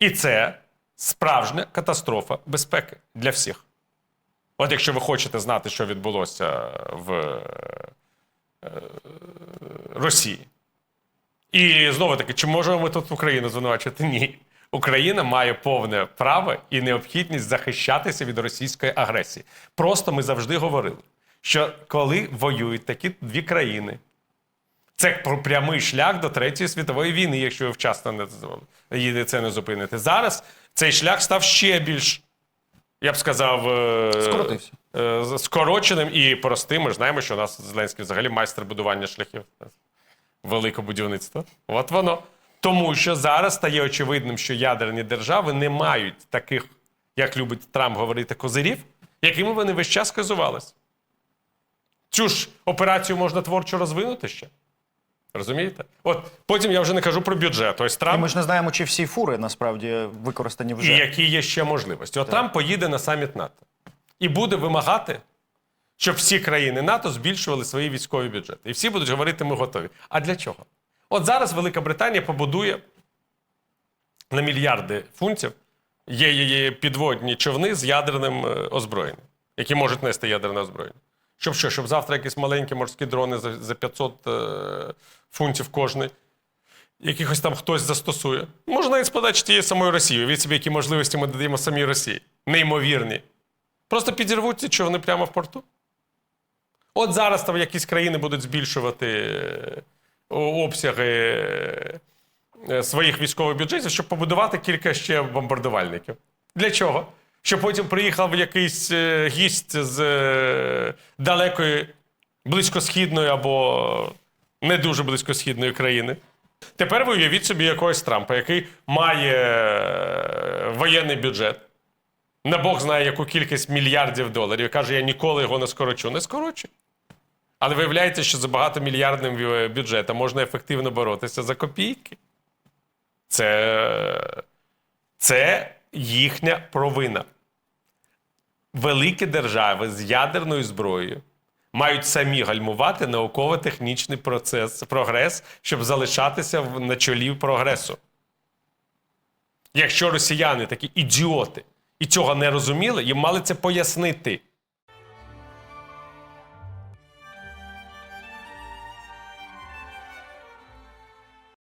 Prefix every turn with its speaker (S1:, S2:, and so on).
S1: І це справжня катастрофа безпеки для всіх. От якщо ви хочете знати, що відбулося в е, Росії. І знову таки, чи можемо ми тут Україну звинувачувати? Ні. Україна має повне право і необхідність захищатися від російської агресії. Просто ми завжди говорили, що коли воюють такі дві країни, це пр- прямий шлях до Третьої світової війни, якщо ви вчасно не це не зупините. Зараз цей шлях став ще більш, я б сказав, е,
S2: Скоротився.
S1: е, скороченим і простим. Ми ж знаємо, що у нас Зеленський взагалі майстер будування шляхів. Велике будівництво. От воно. Тому що зараз стає очевидним, що ядерні держави не мають таких, як любить Трамп говорити, козирів, якими вони весь час казувалися. Цю ж операцію можна творчо розвинути ще. Розумієте? От потім я вже не кажу про бюджет. Ось
S2: І ми ж не знаємо, чи всі фури насправді використані вже.
S1: і які є ще можливості. От Трамп поїде на саміт НАТО і буде вимагати, щоб всі країни НАТО збільшували свої військові бюджети. І всі будуть говорити, ми готові. А для чого? От зараз Велика Британія побудує на мільярди фунтів є, є підводні човни з ядерним е, озброєнням, які можуть нести ядерне озброєння. Щоб що? Щоб завтра якісь маленькі морські дрони за, за 500 е, фунтів кожний якихось там хтось застосує. Можна навіть сподати тієї самої Росії. Від собі, які можливості ми додаємо самій Росії. Неймовірні. Просто підірвуть ці човни прямо в порту. От зараз там якісь країни будуть збільшувати е, обсяги е, своїх військових бюджетів, щоб побудувати кілька ще бомбардувальників. Для чого? Щоб потім приїхав якийсь е, гість з е, далекої близькосхідної або не дуже близькосхідної країни. Тепер ви уявіть собі якогось Трампа, який має е, воєнний бюджет, на Бог знає яку кількість мільярдів доларів, каже, я ніколи його не скорочу. Не скорочу. Але виявляється, що за багатомільярдним бюджетом можна ефективно боротися за копійки. Це, це їхня провина. Великі держави з ядерною зброєю мають самі гальмувати науково-технічний процес, прогрес, щоб залишатися на чолі прогресу. Якщо росіяни такі ідіоти і цього не розуміли, їм мали це пояснити.